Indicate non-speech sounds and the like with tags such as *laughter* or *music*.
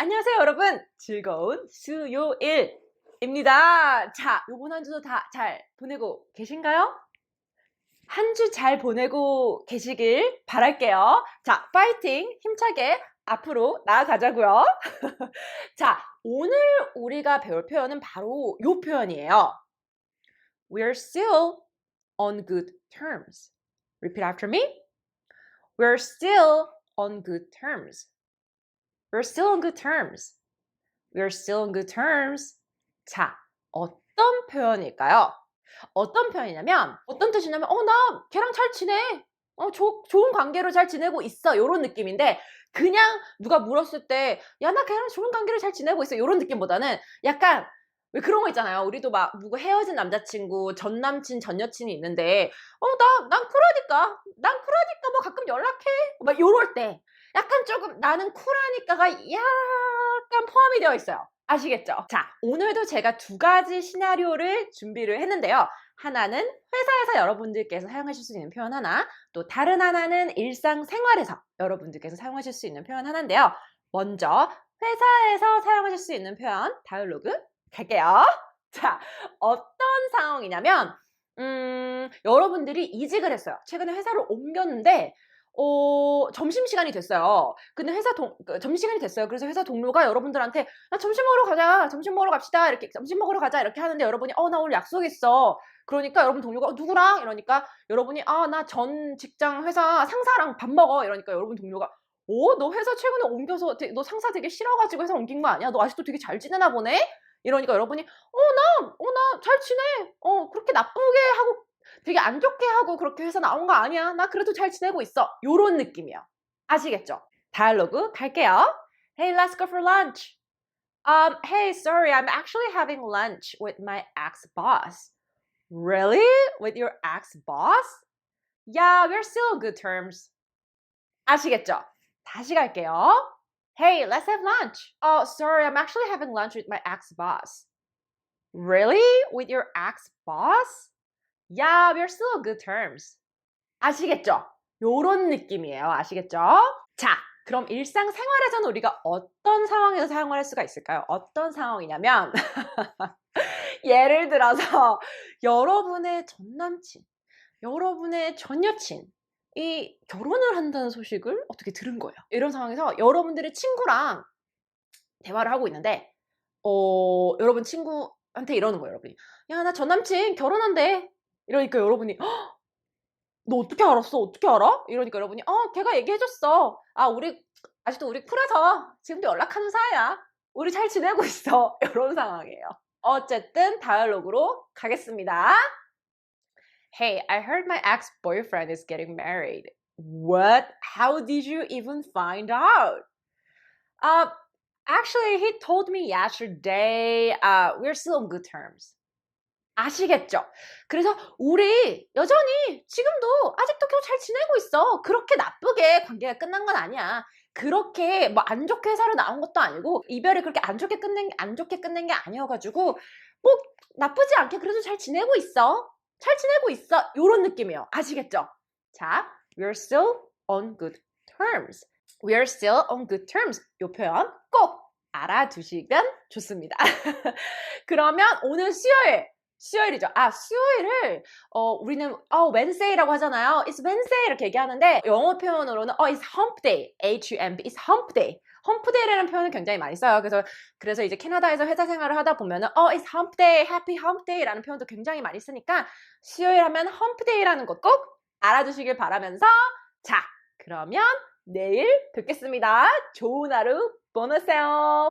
안녕하세요, 여러분. 즐거운 수요일입니다. 자, 요번 한 주도 다 잘 보내고 계신가요? 한 주 잘 보내고 계시길 바랄게요. 자, 파이팅! 힘차게 앞으로 나아가자고요. *laughs* 자, 오늘 우리가 배울 표현은 바로 요 표현이에요. We're still on good terms. Repeat after me. We're still on good terms. We're still on good terms. We're still on good terms. 자, 어떤 표현일까요? 어떤 표현이냐면, 어떤 뜻이냐면, 어, 나 걔랑 잘 지내. 어, 조, 좋은 관계로 잘 지내고 있어. 요런 느낌인데, 그냥 누가 물었을 때, 야, 나 걔랑 좋은 관계를 잘 지내고 있어. 요런 느낌보다는 약간, 왜 그런 거 있잖아요. 우리도 막 누구 헤어진 남자친구, 전 남친, 전 여친이 있는데, 어, 나, 난 쿨하니까. 난 쿨하니까 뭐 가끔 연락해. 막 요럴 때. 약간 조금 나는 쿨하니까가 약간 포함이 되어 있어요. 아시겠죠? 자, 오늘도 제가 두 가지 시나리오를 준비를 했는데요. 하나는 회사에서 여러분들께서 사용하실 수 있는 표현 하나, 또 다른 하나는 일상생활에서 여러분들께서 사용하실 수 있는 표현 하나인데요. 먼저 회사에서 사용하실 수 있는 표현 다이얼로그 갈게요. 자, 어떤 상황이냐면 음, 여러분들이 이직을 했어요. 최근에 회사를 옮겼는데 어, 점심시간이 됐어요. 근데 회사 동, 그 점심시간이 됐어요. 그래서 회사 동료가 여러분들한테, 나 점심 먹으러 가자. 점심 먹으러 갑시다. 이렇게, 점심 먹으러 가자. 이렇게 하는데 여러분이, 어, 나 오늘 약속 있어. 그러니까 여러분 동료가, 어, 누구랑? 이러니까 여러분이, 아, 나 전 직장 회사 상사랑 밥 먹어. 이러니까 여러분 동료가, 어, 너 회사 최근에 옮겨서, 너 상사 되게 싫어가지고 회사 옮긴 거 아니야? 너 아직도 되게 잘 지내나 보네? 이러니까 여러분이, 어, 나, 어, 나 잘 지내. 어, 그렇게 나쁘게 하고 되게 안 좋게 하고 그렇게 회사 나온 거 아니야. 나 그래도 잘 지내고 있어. 요런 느낌이에요. 아시겠죠? 다이얼로그 갈게요. Hey, let's go for lunch. Um, hey, sorry, I'm actually having lunch with my ex-boss. Really? With your ex-boss? Yeah, we're still on good terms. 아시겠죠? 다시 갈게요. Hey, let's have lunch. Oh, sorry, I'm actually having lunch with my ex-boss. Really? With your ex-boss? Yeah, we're still good terms. 아시겠죠? 요런 느낌이에요. 아시겠죠? 자, 그럼 일상생활에서는 우리가 어떤 상황에서 사용할 수가 있을까요? 어떤 상황이냐면, *laughs* 예를 들어서 여러분의 전 남친, 여러분의 전 여친, 이 결혼을 한다는 소식을 어떻게 들은 거예요. 이런 상황에서 여러분들의 친구랑 대화를 하고 있는데, 어, 여러분 친구한테 이러는 거예요, 여러분이. 야, 나 전 남친 결혼한대. 이러니까 여러분이 "헉, 너 어떻게 알았어? 어떻게 알아? 이러니까 여러분이 어 걔가 얘기해줬어. 아 우리 아직도 우리 쿨해서 지금도 연락하는 사이야. 우리 잘 지내고 있어. 이런 상황이에요. 어쨌든 다이얼로그로 가겠습니다. Hey, I heard my ex-boyfriend is getting married. What? How did you even find out? Uh, actually, he told me yesterday. Uh, we're still on good terms. 아시겠죠? 그래서 우리 여전히 지금도 아직도 계속 잘 지내고 있어. 그렇게 나쁘게 관계가 끝난 건 아니야. 그렇게 뭐 안 좋게 회사로 나온 것도 아니고 이별이 그렇게 안 좋게 끝낸 안 좋게 끝낸 게 아니어가지고 뭐 나쁘지 않게 그래도 잘 지내고 있어. 잘 지내고 있어. 요런 느낌이에요. 아시겠죠? 자, we're still on good terms. We're still on good terms. 요 표현 꼭 알아두시면 좋습니다. *laughs* 그러면 오늘 수요일 수요일이죠. 아, 수요일을 어 우리는 어 Wednesday라고 하잖아요. It's Wednesday 이렇게 얘기하는데 영어 표현으로는 어 It's Hump Day. H U M P. It's Hump Day. 험프 데이라는 표현을 굉장히 많이 써요. 그래서 그래서 이제 캐나다에서 회사 생활을 하다 보면은 어 It's Hump Day, Happy Hump Day라는 표현도 굉장히 많이 쓰니까 수요일 하면 Hump Day라는 것 꼭 알아두시길 바라면서 자, 그러면 내일 뵙겠습니다. 좋은 하루 보내세요.